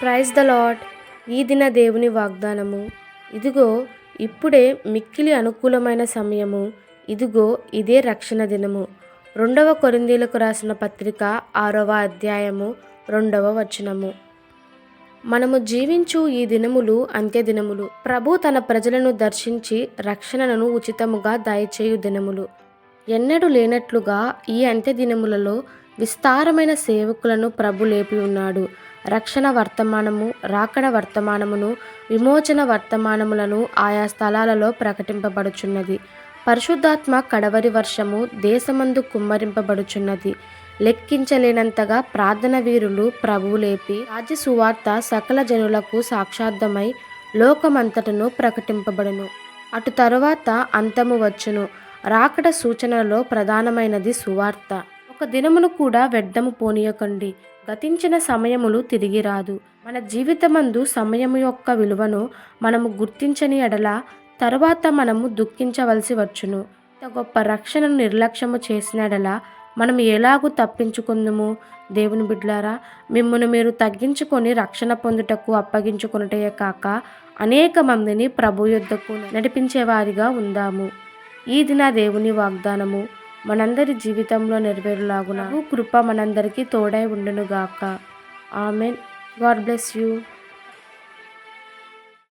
Praise the lord ఈ దిన దేవుని వాగ్దానము. ఇదిగో ఇప్పుడే మిక్కిలి అనుకూలమైన సమయము. ఇదిగో ఇదే రక్షణ దినము. రెండవ కొరిందీలకు రాసిన పత్రిక ఆరవ అధ్యాయము రెండవ వచనము. మనము జీవించు ఈ దినములు అంత్య దినములు. ప్రభు తన ప్రజలను దర్శించి రక్షణను ఉచితముగా దయచేయు దినములు. ఎన్నడూ లేనట్లుగా ఈ అంత్య దినములలో విస్తారమైన సేవకులను ప్రభు లేపి ఉన్నాడు. రక్షణ వర్తమానము రాకడ వర్తమానమును విమోచన వర్తమానములను ఆయా స్థలాలలో ప్రకటింపబడుచున్నది. పరిశుద్ధాత్మ కడవరి వర్షము దేశమందు కుమ్మరింపబడుచున్నది. లెక్కించలేనంతగా ప్రార్థన వీరులు ప్రభువు లేపి రాజ్య సువార్త సకల జనులకు సాక్షార్థమై లోకమంతటను ప్రకటింపబడును. అటు తరువాత అంతము వచ్చును. రాకడ సూచనలో ప్రధానమైనది సువార్త. ఒక్క దినమును కూడా వ్యర్థము పోనీయకండి. గతించిన సమయములు తిరిగి రాదు. మన జీవితమందు సమయము యొక్క విలువను మనము గుర్తించని ఎడల తరువాత మనము దుఃఖించవలసి వచ్చును. ఇంత గొప్ప రక్షణను నిర్లక్ష్యము చేసిన ఎడల మనం ఎలాగూ తప్పించుకుందుము? దేవుని బిడ్లారా మిమ్మల్ని మీరు తగ్గించుకొని రక్షణ పొందుటకు అప్పగించుకున్నటే కాక అనేక మందిని ప్రభు యుద్ధకు నడిపించేవారిగా ఉందాము. ఈ దిన దేవుని వాగ్దానము. మనందరి జీవితంలో నెరవేరులాగున కృప మనందరికీ తోడై ఉండునుగాక. ఆమెన్. God bless you.